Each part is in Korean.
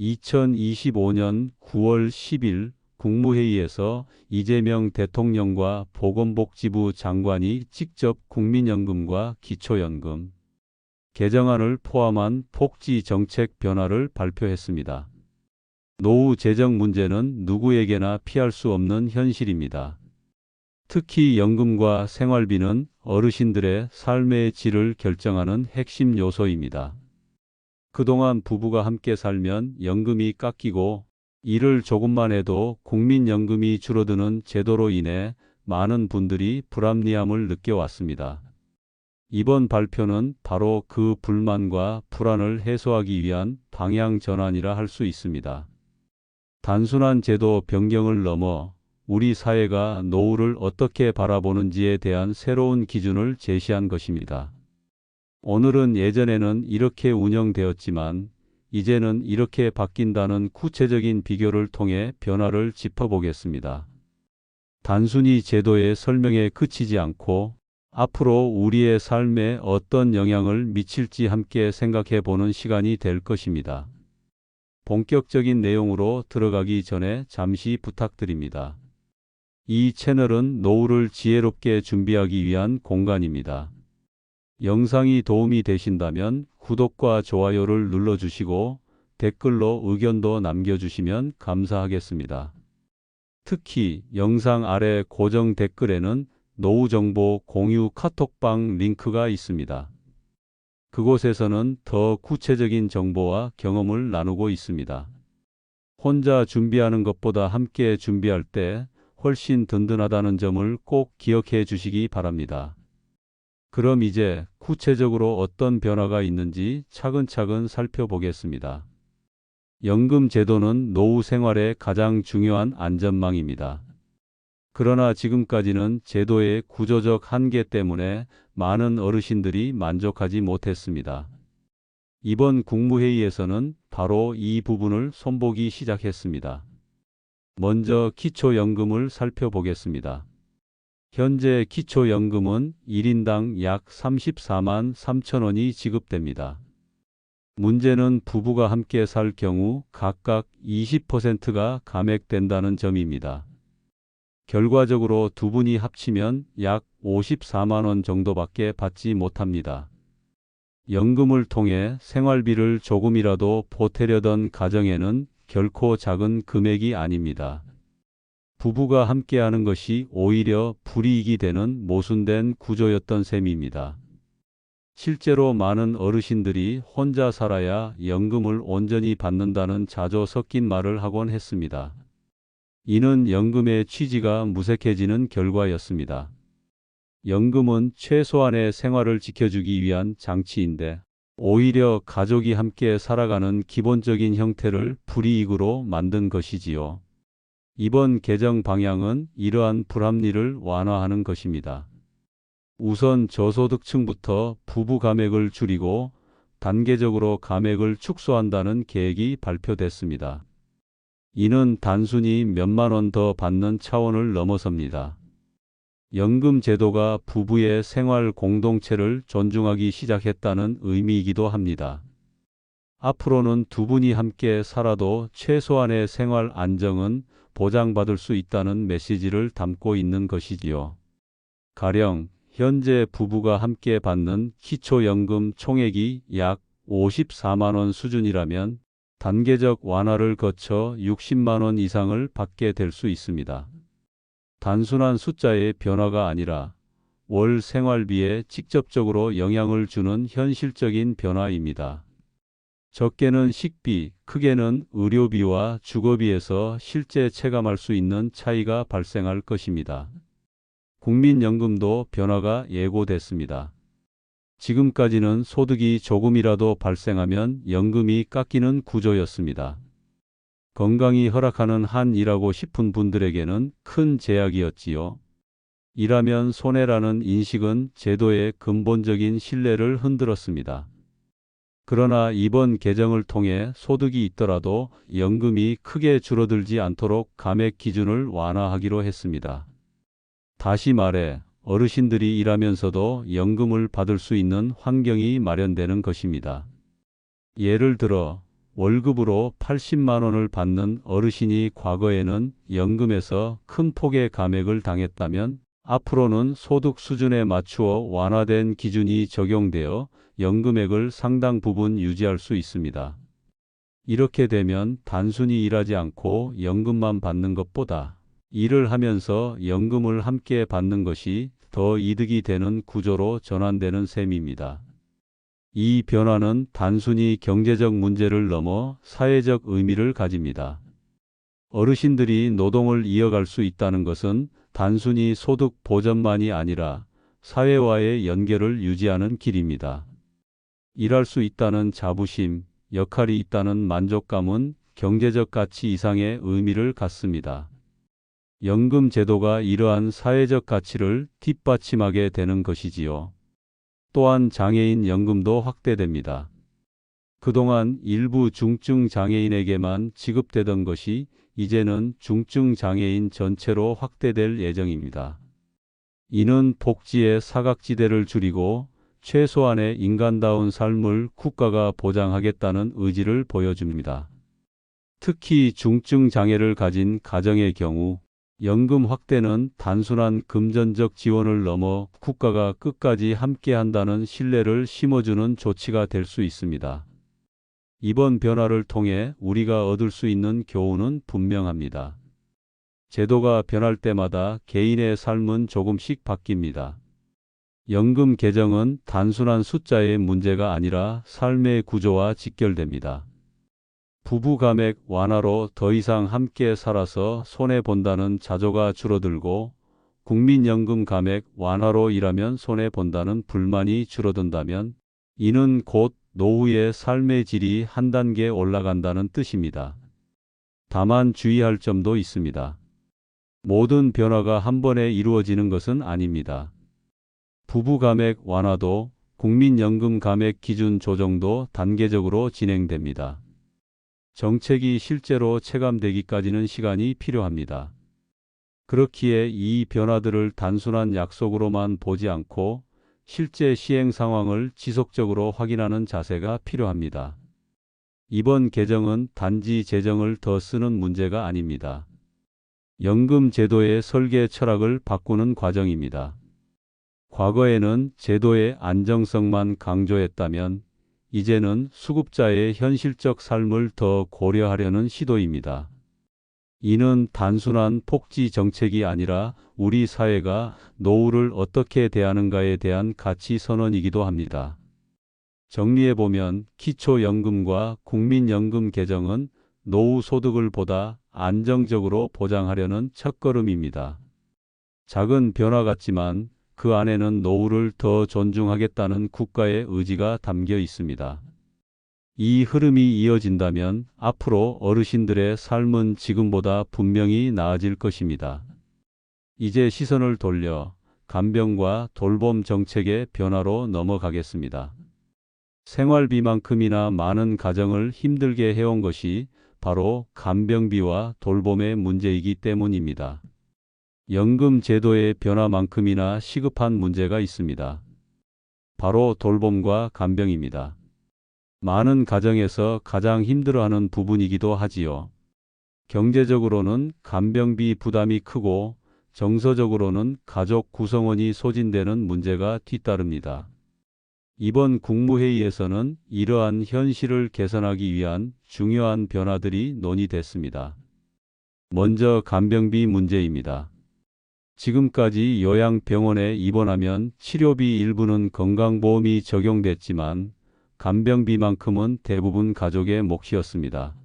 2025년 9월 10일 국무회의에서 이재명 대통령과 보건복지부 장관이 직접 국민연금과 기초연금 개정안을 포함한 복지 정책 변화를 발표했습니다. 노후 재정 문제는 누구에게나 피할 수 없는 현실입니다. 특히 연금과 생활비는 어르신들의 삶의 질을 결정하는 핵심 요소입니다. 그동안 부부가 함께 살면 연금이 깎이고 일을 조금만 해도 국민연금이 줄어드는 제도로 인해 많은 분들이 불합리함을 느껴왔습니다. 이번 발표는 바로 그 불만과 불안을 해소하기 위한 방향 전환이라 할 수 있습니다. 단순한 제도 변경을 넘어 우리 사회가 노후를 어떻게 바라보는지에 대한 새로운 기준을 제시한 것입니다. 오늘은 예전에는 이렇게 운영되었지만 이제는 이렇게 바뀐다는 구체적인 비교를 통해 변화를 짚어보겠습니다. 단순히 제도의 설명에 그치지 않고 앞으로 우리의 삶에 어떤 영향을 미칠지 함께 생각해 보는 시간이 될 것입니다. 본격적인 내용으로 들어가기 전에 잠시 부탁드립니다. 이 채널은 노후를 지혜롭게 준비하기 위한 공간입니다. 영상이 도움이 되신다면 구독과 좋아요를 눌러주시고 댓글로 의견도 남겨주시면 감사하겠습니다. 특히 영상 아래 고정 댓글에는 노후 정보 공유 카톡방 링크가 있습니다. 그곳에서는 더 구체적인 정보와 경험을 나누고 있습니다. 혼자 준비하는 것보다 함께 준비할 때 훨씬 든든하다는 점을 꼭 기억해 주시기 바랍니다. 그럼 이제 구체적으로 어떤 변화가 있는지 차근차근 살펴보겠습니다. 연금 제도는 노후 생활의 가장 중요한 안전망입니다. 그러나 지금까지는 제도의 구조적 한계 때문에 많은 어르신들이 만족하지 못했습니다. 이번 국무회의에서는 바로 이 부분을 손보기 시작했습니다. 먼저 기초연금을 살펴보겠습니다. 현재 기초연금은 1인당 약 34만 3천 원이 지급됩니다. 문제는 부부가 함께 살 경우 각각 20%가 감액된다는 점입니다. 결과적으로 두 분이 합치면 약 54만 원 정도밖에 받지 못합니다. 연금을 통해 생활비를 조금이라도 보태려던 가정에는 결코 작은 금액이 아닙니다. 부부가 함께하는 것이 오히려 불이익이 되는 모순된 구조였던 셈입니다. 실제로 많은 어르신들이 혼자 살아야 연금을 온전히 받는다는 자조 섞인 말을 하곤 했습니다. 이는 연금의 취지가 무색해지는 결과였습니다. 연금은 최소한의 생활을 지켜주기 위한 장치인데 오히려 가족이 함께 살아가는 기본적인 형태를 불이익으로 만든 것이지요. 이번 개정 방향은 이러한 불합리를 완화하는 것입니다. 우선 저소득층부터 부부 감액을 줄이고 단계적으로 감액을 축소한다는 계획이 발표됐습니다. 이는 단순히 몇만 원 더 받는 차원을 넘어섭니다. 연금 제도가 부부의 생활 공동체를 존중하기 시작했다는 의미이기도 합니다. 앞으로는 두 분이 함께 살아도 최소한의 생활 안정은 보장받을 수 있다는 메시지를 담고 있는 것이지요. 가령 현재 부부가 함께 받는 기초연금 총액이 약 54만 원 수준이라면 단계적 완화를 거쳐 60만 원 이상을 받게 될 수 있습니다. 단순한 숫자의 변화가 아니라 월 생활비에 직접적으로 영향을 주는 현실적인 변화입니다. 적게는 식비, 크게는 의료비와 주거비에서 실제 체감할 수 있는 차이가 발생할 것입니다. 국민연금도 변화가 예고됐습니다. 지금까지는 소득이 조금이라도 발생하면 연금이 깎이는 구조였습니다. 건강이 허락하는 한 일하고 싶은 분들에게는 큰 제약이었지요. 일하면 손해라는 인식은 제도의 근본적인 신뢰를 흔들었습니다. 그러나 이번 개정을 통해 소득이 있더라도 연금이 크게 줄어들지 않도록 감액 기준을 완화하기로 했습니다. 다시 말해 어르신들이 일하면서도 연금을 받을 수 있는 환경이 마련되는 것입니다. 예를 들어 월급으로 80만 원을 받는 어르신이 과거에는 연금에서 큰 폭의 감액을 당했다면 앞으로는 소득 수준에 맞추어 완화된 기준이 적용되어 연금액을 상당 부분 유지할 수 있습니다. 이렇게 되면 단순히 일하지 않고 연금만 받는 것보다 일을 하면서 연금을 함께 받는 것이 더 이득이 되는 구조로 전환되는 셈입니다. 이 변화는 단순히 경제적 문제를 넘어 사회적 의미를 가집니다. 어르신들이 노동을 이어갈 수 있다는 것은 단순히 소득 보전만이 아니라 사회와의 연결을 유지하는 길입니다. 일할 수 있다는 자부심, 역할이 있다는 만족감은 경제적 가치 이상의 의미를 갖습니다. 연금 제도가 이러한 사회적 가치를 뒷받침하게 되는 것이지요. 또한 장애인 연금도 확대됩니다. 그동안 일부 중증 장애인에게만 지급되던 것이 이제는 중증 장애인 전체로 확대될 예정입니다. 이는 복지의 사각지대를 줄이고 최소한의 인간다운 삶을 국가가 보장하겠다는 의지를 보여줍니다. 특히 중증 장애를 가진 가정의 경우 연금 확대는 단순한 금전적 지원을 넘어 국가가 끝까지 함께 한다는 신뢰를 심어주는 조치가 될 수 있습니다. 이번 변화를 통해 우리가 얻을 수 있는 교훈은 분명합니다. 제도가 변할 때마다 개인의 삶은 조금씩 바뀝니다. 연금 개정은 단순한 숫자의 문제가 아니라 삶의 구조와 직결됩니다. 부부 감액 완화로 더 이상 함께 살아서 손해본다는 자조가 줄어들고 국민연금 감액 완화로 일하면 손해본다는 불만이 줄어든다면 이는 곧 노후의 삶의 질이 한 단계 올라간다는 뜻입니다. 다만 주의할 점도 있습니다. 모든 변화가 한 번에 이루어지는 것은 아닙니다. 부부 감액 완화도 국민연금 감액 기준 조정도 단계적으로 진행됩니다. 정책이 실제로 체감되기까지는 시간이 필요합니다. 그렇기에 이 변화들을 단순한 약속으로만 보지 않고 실제 시행 상황을 지속적으로 확인하는 자세가 필요합니다. 이번 개정은 단지 재정을 더 쓰는 문제가 아닙니다. 연금 제도의 설계 철학을 바꾸는 과정입니다. 과거에는 제도의 안정성만 강조했다면 이제는 수급자의 현실적 삶을 더 고려하려는 시도입니다. 이는 단순한 복지 정책이 아니라 우리 사회가 노후를 어떻게 대하는가에 대한 가치 선언이기도 합니다. 정리해보면 기초연금과 국민연금 개정은 노후 소득을 보다 안정적으로 보장하려는 첫걸음입니다. 작은 변화 같지만 그 안에는 노후를 더 존중하겠다는 국가의 의지가 담겨 있습니다. 이 흐름이 이어진다면 앞으로 어르신들의 삶은 지금보다 분명히 나아질 것입니다. 이제 시선을 돌려 간병과 돌봄 정책의 변화로 넘어가겠습니다. 생활비만큼이나 많은 가정을 힘들게 해온 것이 바로 간병비와 돌봄의 문제이기 때문입니다. 연금 제도의 변화만큼이나 시급한 문제가 있습니다. 바로 돌봄과 간병입니다. 많은 가정에서 가장 힘들어하는 부분이기도 하지요. 경제적으로는 간병비 부담이 크고 정서적으로는 가족 구성원이 소진되는 문제가 뒤따릅니다. 이번 국무회의에서는 이러한 현실을 개선하기 위한 중요한 변화들이 논의됐습니다. 먼저 간병비 문제입니다. 지금까지 요양병원에 입원하면 치료비 일부는 건강보험이 적용됐지만 간병비만큼은 대부분 가족의 몫이었습니다.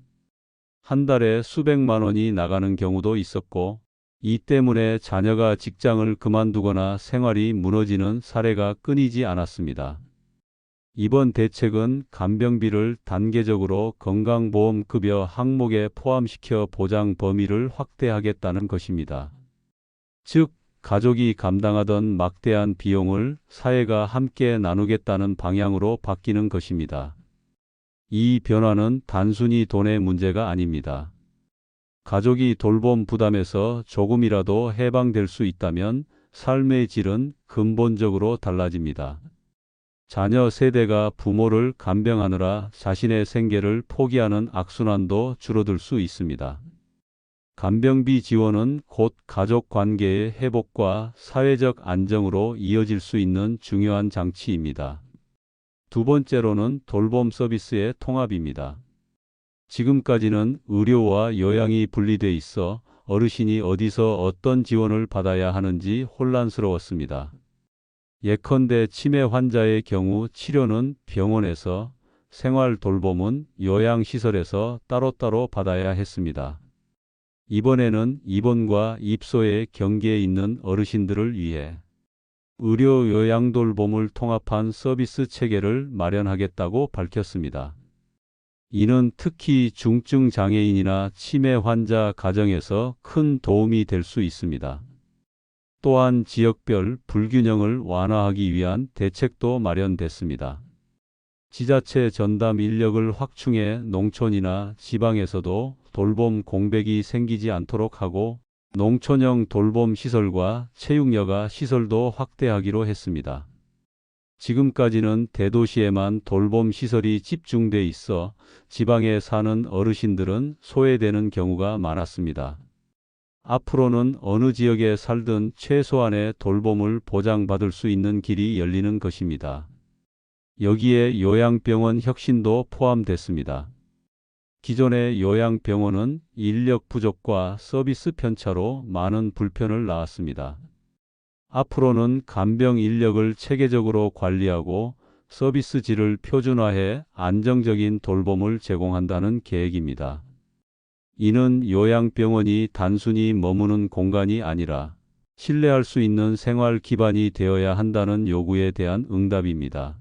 한 달에 수백만 원이 나가는 경우도 있었고 이 때문에 자녀가 직장을 그만두거나 생활이 무너지는 사례가 끊이지 않았습니다. 이번 대책은 간병비를 단계적으로 건강보험급여 항목에 포함시켜 보장 범위를 확대하겠다는 것입니다. 즉, 가족이 감당하던 막대한 비용을 사회가 함께 나누겠다는 방향으로 바뀌는 것입니다. 이 변화는 단순히 돈의 문제가 아닙니다. 가족이 돌봄 부담에서 조금이라도 해방될 수 있다면 삶의 질은 근본적으로 달라집니다. 자녀 세대가 부모를 간병하느라 자신의 생계를 포기하는 악순환도 줄어들 수 있습니다. 간병비 지원은 곧 가족 관계의 회복과 사회적 안정으로 이어질 수 있는 중요한 장치입니다. 두 번째로는 돌봄 서비스의 통합입니다. 지금까지는 의료와 요양이 분리돼 있어 어르신이 어디서 어떤 지원을 받아야 하는지 혼란스러웠습니다. 예컨대 치매 환자의 경우 치료는 병원에서, 생활 돌봄은 요양시설에서 따로따로 받아야 했습니다. 이번에는 입원과 입소의 경계에 있는 어르신들을 위해 의료 요양 돌봄을 통합한 서비스 체계를 마련하겠다고 밝혔습니다. 이는 특히 중증 장애인이나 치매 환자 가정에서 큰 도움이 될 수 있습니다. 또한 지역별 불균형을 완화하기 위한 대책도 마련됐습니다. 지자체 전담 인력을 확충해 농촌이나 지방에서도 돌봄 공백이 생기지 않도록 하고 농촌형 돌봄 시설과 체육여가 시설도 확대하기로 했습니다. 지금까지는 대도시에만 돌봄 시설이 집중돼 있어 지방에 사는 어르신들은 소외되는 경우가 많았습니다. 앞으로는 어느 지역에 살든 최소한의 돌봄을 보장받을 수 있는 길이 열리는 것입니다. 여기에 요양병원 혁신도 포함됐습니다. 기존의 요양병원은 인력 부족과 서비스 편차로 많은 불편을 낳았습니다. 앞으로는 간병 인력을 체계적으로 관리하고 서비스 질을 표준화해 안정적인 돌봄을 제공한다는 계획입니다. 이는 요양병원이 단순히 머무는 공간이 아니라 신뢰할 수 있는 생활 기반이 되어야 한다는 요구에 대한 응답입니다.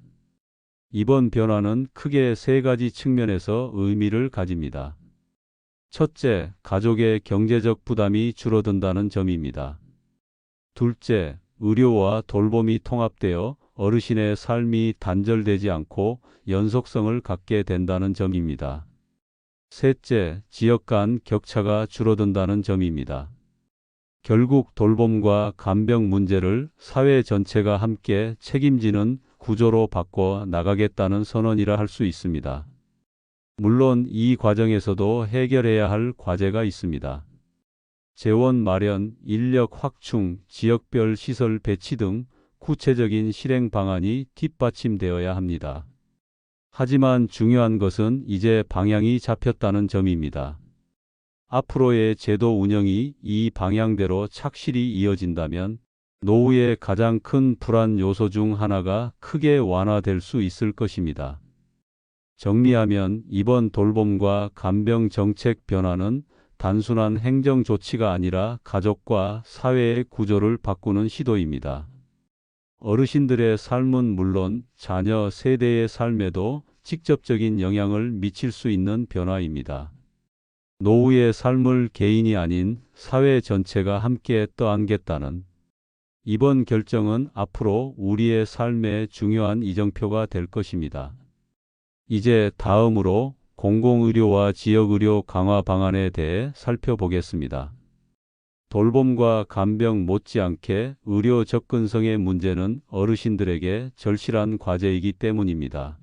이번 변화는 크게 세 가지 측면에서 의미를 가집니다. 첫째, 가족의 경제적 부담이 줄어든다는 점입니다. 둘째, 의료와 돌봄이 통합되어 어르신의 삶이 단절되지 않고 연속성을 갖게 된다는 점입니다. 셋째, 지역 간 격차가 줄어든다는 점입니다. 결국 돌봄과 간병 문제를 사회 전체가 함께 책임지는 구조로 바꿔 나가겠다는 선언이라 할 수 있습니다. 물론 이 과정에서도 해결해야 할 과제가 있습니다. 재원 마련, 인력 확충, 지역별 시설 배치 등 구체적인 실행 방안이 뒷받침되어야 합니다. 하지만 중요한 것은 이제 방향이 잡혔다는 점입니다. 앞으로의 제도 운영이 이 방향대로 착실히 이어진다면 노후의 가장 큰 불안 요소 중 하나가 크게 완화될 수 있을 것입니다. 정리하면 이번 돌봄과 간병 정책 변화는 단순한 행정 조치가 아니라 가족과 사회의 구조를 바꾸는 시도입니다. 어르신들의 삶은 물론 자녀 세대의 삶에도 직접적인 영향을 미칠 수 있는 변화입니다. 노후의 삶을 개인이 아닌 사회 전체가 함께 떠안겠다는 이번 결정은 앞으로 우리의 삶의 중요한 이정표가 될 것입니다. 이제 다음으로 공공의료와 지역의료 강화 방안에 대해 살펴보겠습니다. 돌봄과 간병 못지않게 의료 접근성의 문제는 어르신들에게 절실한 과제이기 때문입니다.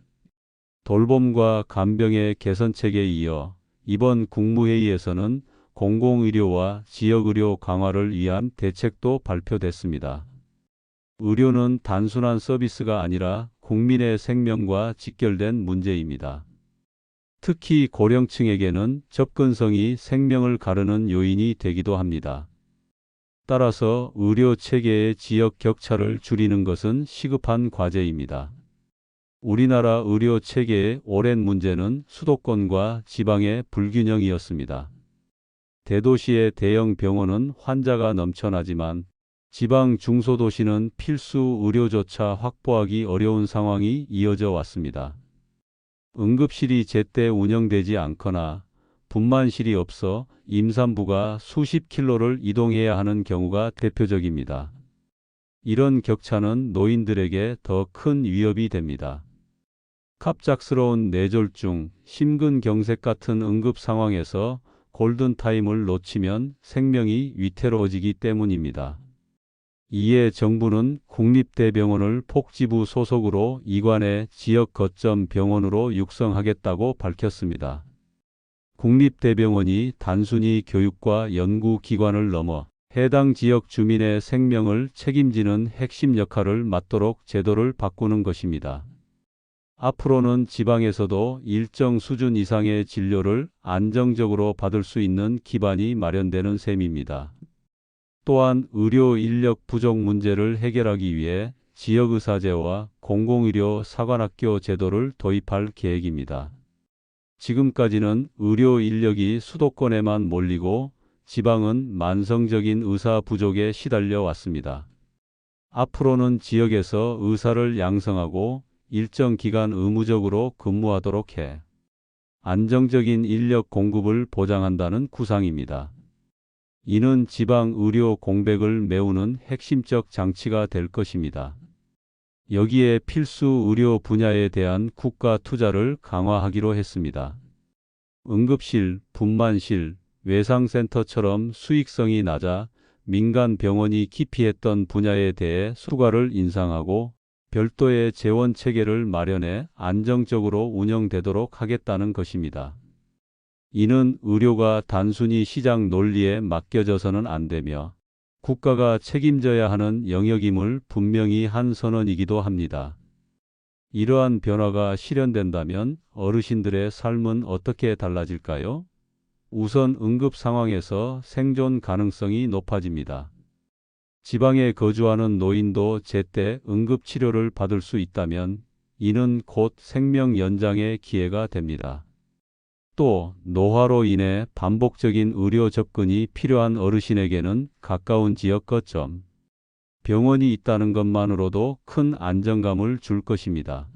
돌봄과 간병의 개선책에 이어 이번 국무회의에서는 공공의료와 지역의료 강화를 위한 대책도 발표됐습니다. 의료는 단순한 서비스가 아니라 국민의 생명과 직결된 문제입니다. 특히 고령층에게는 접근성이 생명을 가르는 요인이 되기도 합니다. 따라서 의료 체계의 지역 격차를 줄이는 것은 시급한 과제입니다. 우리나라 의료 체계의 오랜 문제는 수도권과 지방의 불균형이었습니다. 대도시의 대형 병원은 환자가 넘쳐나지만 지방 중소도시는 필수 의료조차 확보하기 어려운 상황이 이어져 왔습니다. 응급실이 제때 운영되지 않거나 분만실이 없어 임산부가 수십 킬로를 이동해야 하는 경우가 대표적입니다. 이런 격차는 노인들에게 더 큰 위협이 됩니다. 갑작스러운 뇌졸중, 심근경색 같은 응급 상황에서 골든타임을 놓치면 생명이 위태로워지기 때문입니다. 이에 정부는 국립대병원을 복지부 소속으로 이관의 지역 거점 병원으로 육성하겠다고 밝혔습니다. 국립대병원이 단순히 교육과 연구기관을 넘어 해당 지역 주민의 생명을 책임지는 핵심 역할을 맡도록 제도를 바꾸는 것입니다. 앞으로는 지방에서도 일정 수준 이상의 진료를 안정적으로 받을 수 있는 기반이 마련되는 셈입니다. 또한 의료 인력 부족 문제를 해결하기 위해 지역의사제와 공공의료 사관학교 제도를 도입할 계획입니다. 지금까지는 의료 인력이 수도권에만 몰리고 지방은 만성적인 의사 부족에 시달려 왔습니다. 앞으로는 지역에서 의사를 양성하고 일정 기간 의무적으로 근무하도록 해 안정적인 인력 공급을 보장한다는 구상입니다. 이는 지방 의료 공백을 메우는 핵심적 장치가 될 것입니다. 여기에 필수 의료 분야에 대한 국가 투자를 강화하기로 했습니다. 응급실, 분만실, 외상센터처럼 수익성이 낮아 민간 병원이 기피했던 분야에 대해 수가를 인상하고 별도의 재원 체계를 마련해 안정적으로 운영되도록 하겠다는 것입니다. 이는 의료가 단순히 시장 논리에 맡겨져서는 안 되며 국가가 책임져야 하는 영역임을 분명히 한 선언이기도 합니다. 이러한 변화가 실현된다면 어르신들의 삶은 어떻게 달라질까요? 우선 응급 상황에서 생존 가능성이 높아집니다. 지방에 거주하는 노인도 제때 응급 치료를 받을 수 있다면 이는 곧 생명 연장의 기회가 됩니다. 또 노화로 인해 반복적인 의료 접근이 필요한 어르신에게는 가까운 지역 거점, 병원이 있다는 것만으로도 큰 안정감을 줄 것입니다.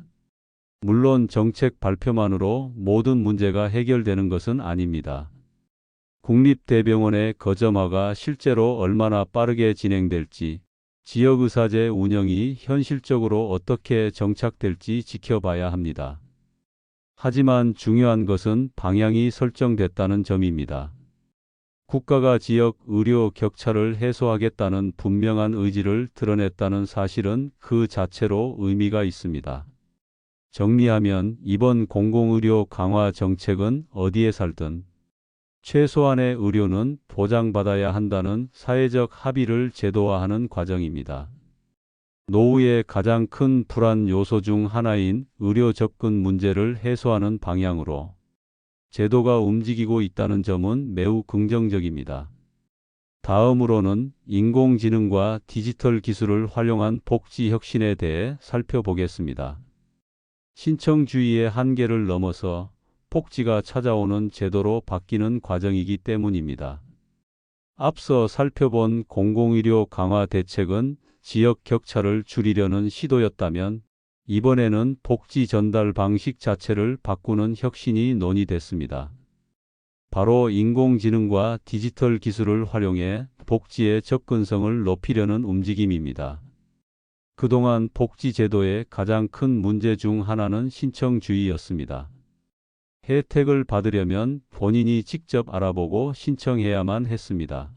물론 정책 발표만으로 모든 문제가 해결되는 것은 아닙니다. 국립대병원의 거점화가 실제로 얼마나 빠르게 진행될지, 지역의사제 운영이 현실적으로 어떻게 정착될지 지켜봐야 합니다. 하지만 중요한 것은 방향이 설정됐다는 점입니다. 국가가 지역 의료 격차를 해소하겠다는 분명한 의지를 드러냈다는 사실은 그 자체로 의미가 있습니다. 정리하면 이번 공공의료 강화 정책은 어디에 살든 최소한의 의료는 보장받아야 한다는 사회적 합의를 제도화하는 과정입니다. 노후의 가장 큰 불안 요소 중 하나인 의료 접근 문제를 해소하는 방향으로 제도가 움직이고 있다는 점은 매우 긍정적입니다. 다음으로는 인공지능과 디지털 기술을 활용한 복지 혁신에 대해 살펴보겠습니다. 신청주의의 한계를 넘어서 폭지가 찾아오는 제도로 바뀌는 과정이기 때문입니다. 앞서 살펴본 공공의료 강화 대책은 지역 격차를 줄이려는 시도였다면 이번에는 복지 전달 방식 자체를 바꾸는 혁신이 논의됐습니다. 바로 인공지능과 디지털 기술을 활용해 복지의 접근성을 높이려는 움직임입니다. 그동안 복지 제도의 가장 큰 문제 중 하나는 신청주의였습니다. 혜택을 받으려면 본인이 직접 알아보고 신청해야만 했습니다.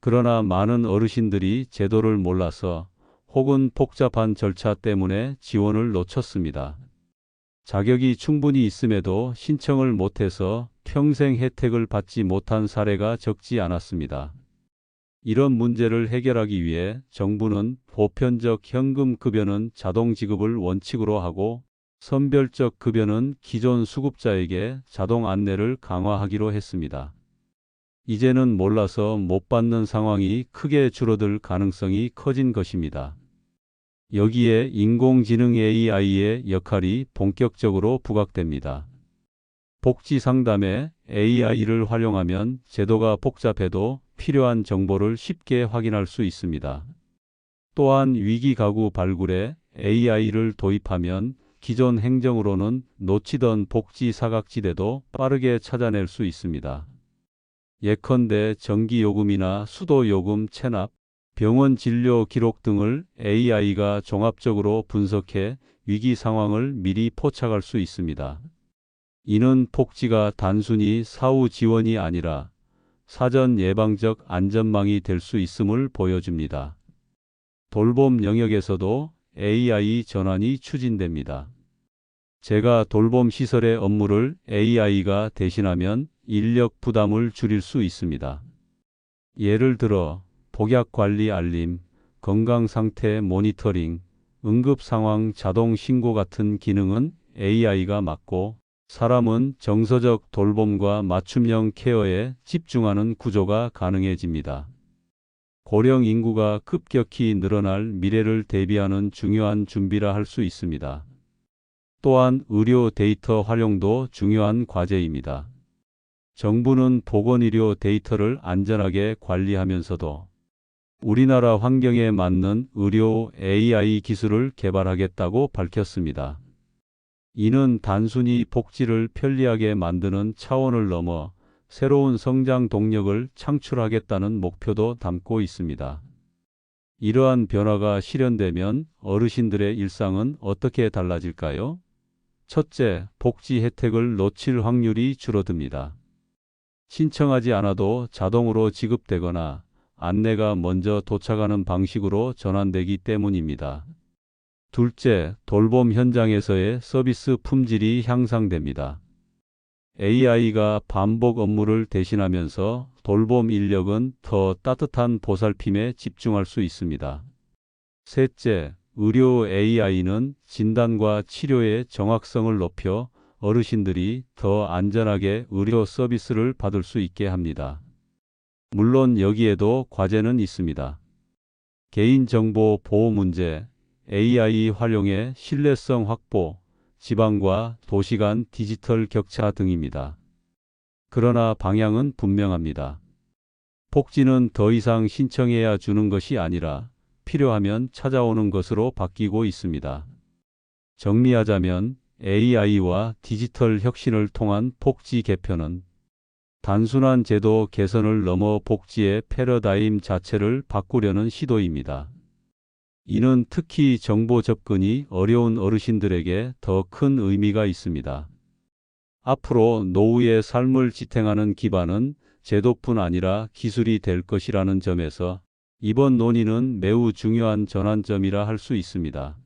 그러나 많은 어르신들이 제도를 몰라서 혹은 복잡한 절차 때문에 지원을 놓쳤습니다. 자격이 충분히 있음에도 신청을 못해서 평생 혜택을 받지 못한 사례가 적지 않았습니다. 이런 문제를 해결하기 위해 정부는 보편적 현금 급여는 자동 지급을 원칙으로 하고 선별적 급여는 기존 수급자에게 자동 안내를 강화하기로 했습니다. 이제는 몰라서 못 받는 상황이 크게 줄어들 가능성이 커진 것입니다. 여기에 인공지능 AI의 역할이 본격적으로 부각됩니다. 복지 상담에 AI를 활용하면 제도가 복잡해도 필요한 정보를 쉽게 확인할 수 있습니다. 또한 위기 가구 발굴에 AI를 도입하면 기존 행정으로는 놓치던 복지 사각지대도 빠르게 찾아낼 수 있습니다. 예컨대 전기요금이나 수도요금 체납, 병원 진료 기록 등을 AI가 종합적으로 분석해 위기 상황을 미리 포착할 수 있습니다. 이는 복지가 단순히 사후 지원이 아니라 사전 예방적 안전망이 될 수 있음을 보여줍니다. 돌봄 영역에서도 AI 전환이 추진됩니다. 제가 돌봄 시설의 업무를 AI가 대신하면 인력 부담을 줄일 수 있습니다. 예를 들어 복약 관리 알림, 건강 상태 모니터링, 응급 상황 자동 신고 같은 기능은 AI가 맡고 사람은 정서적 돌봄과 맞춤형 케어에 집중하는 구조가 가능해집니다. 고령 인구가 급격히 늘어날 미래를 대비하는 중요한 준비라 할 수 있습니다. 또한 의료 데이터 활용도 중요한 과제입니다. 정부는 보건의료 데이터를 안전하게 관리하면서도 우리나라 환경에 맞는 의료 AI 기술을 개발하겠다고 밝혔습니다. 이는 단순히 복지를 편리하게 만드는 차원을 넘어 새로운 성장 동력을 창출하겠다는 목표도 담고 있습니다. 이러한 변화가 실현되면 어르신들의 일상은 어떻게 달라질까요? 첫째, 복지 혜택을 놓칠 확률이 줄어듭니다. 신청하지 않아도 자동으로 지급되거나 안내가 먼저 도착하는 방식으로 전환되기 때문입니다. 둘째, 돌봄 현장에서의 서비스 품질이 향상됩니다. AI가 반복 업무를 대신하면서 돌봄 인력은 더 따뜻한 보살핌에 집중할 수 있습니다. 셋째, 의료 AI는 진단과 치료의 정확성을 높여 어르신들이 더 안전하게 의료 서비스를 받을 수 있게 합니다. 물론 여기에도 과제는 있습니다. 개인정보 보호 문제, AI 활용의 신뢰성 확보, 지방과 도시 간 디지털 격차 등입니다. 그러나 방향은 분명합니다. 복지는 더 이상 신청해야 주는 것이 아니라 필요하면 찾아오는 것으로 바뀌고 있습니다. 정리하자면 AI와 디지털 혁신을 통한 복지 개편은 단순한 제도 개선을 넘어 복지의 패러다임 자체를 바꾸려는 시도입니다. 이는 특히 정보 접근이 어려운 어르신들에게 더 큰 의미가 있습니다. 앞으로 노후의 삶을 지탱하는 기반은 제도뿐 아니라 기술이 될 것이라는 점에서 이번 논의는 매우 중요한 전환점이라 할 수 있습니다.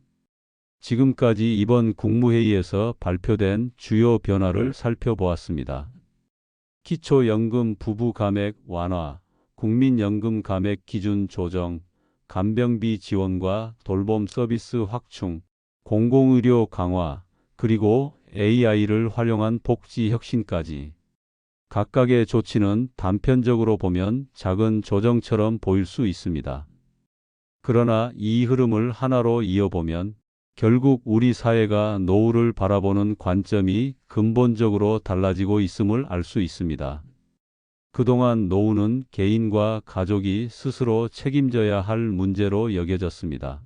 지금까지 이번 국무회의에서 발표된 주요 변화를 살펴보았습니다. 기초연금 부부 감액 완화, 국민연금 감액 기준 조정, 간병비 지원과 돌봄 서비스 확충, 공공의료 강화, 그리고 AI를 활용한 복지 혁신까지. 각각의 조치는 단편적으로 보면 작은 조정처럼 보일 수 있습니다. 그러나 이 흐름을 하나로 이어보면 결국 우리 사회가 노후를 바라보는 관점이 근본적으로 달라지고 있음을 알 수 있습니다. 그동안 노후는 개인과 가족이 스스로 책임져야 할 문제로 여겨졌습니다.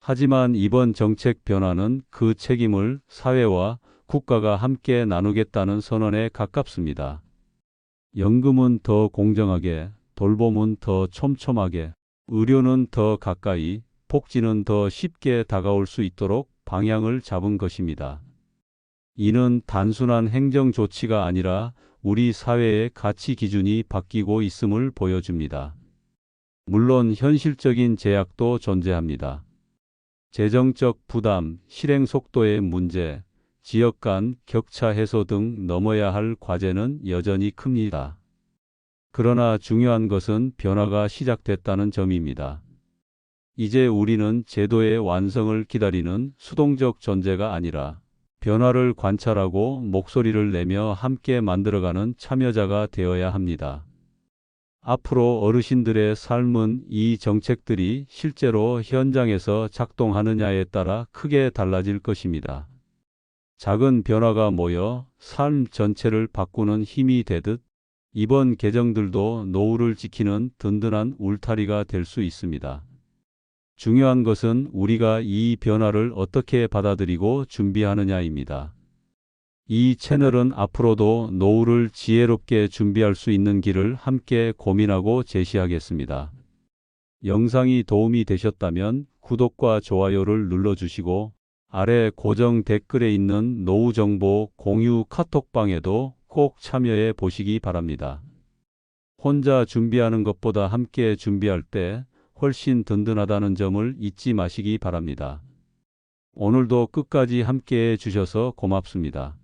하지만 이번 정책 변화는 그 책임을 사회와 국가가 함께 나누겠다는 선언에 가깝습니다. 연금은 더 공정하게, 돌봄은 더 촘촘하게, 의료는 더 가까이, 복지는 더 쉽게 다가올 수 있도록 방향을 잡은 것입니다. 이는 단순한 행정 조치가 아니라 우리 사회의 가치 기준이 바뀌고 있음을 보여줍니다. 물론 현실적인 제약도 존재합니다. 재정적 부담, 실행 속도의 문제, 지역 간 격차 해소 등 넘어야 할 과제는 여전히 큽니다. 그러나 중요한 것은 변화가 시작됐다는 점입니다. 이제 우리는 제도의 완성을 기다리는 수동적 존재가 아니라 변화를 관찰하고 목소리를 내며 함께 만들어가는 참여자가 되어야 합니다. 앞으로 어르신들의 삶은 이 정책들이 실제로 현장에서 작동하느냐에 따라 크게 달라질 것입니다. 작은 변화가 모여 삶 전체를 바꾸는 힘이 되듯 이번 개정들도 노후를 지키는 든든한 울타리가 될 수 있습니다. 중요한 것은 우리가 이 변화를 어떻게 받아들이고 준비하느냐입니다. 이 채널은 앞으로도 노후를 지혜롭게 준비할 수 있는 길을 함께 고민하고 제시하겠습니다. 영상이 도움이 되셨다면 구독과 좋아요를 눌러주시고 아래 고정 댓글에 있는 노후 정보 공유 카톡방에도 꼭 참여해 보시기 바랍니다. 혼자 준비하는 것보다 함께 준비할 때 훨씬 든든하다는 점을 잊지 마시기 바랍니다. 오늘도 끝까지 함께 해 주셔서 고맙습니다.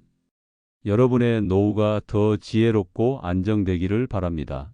여러분의 노후가 더 지혜롭고 안정되기를 바랍니다.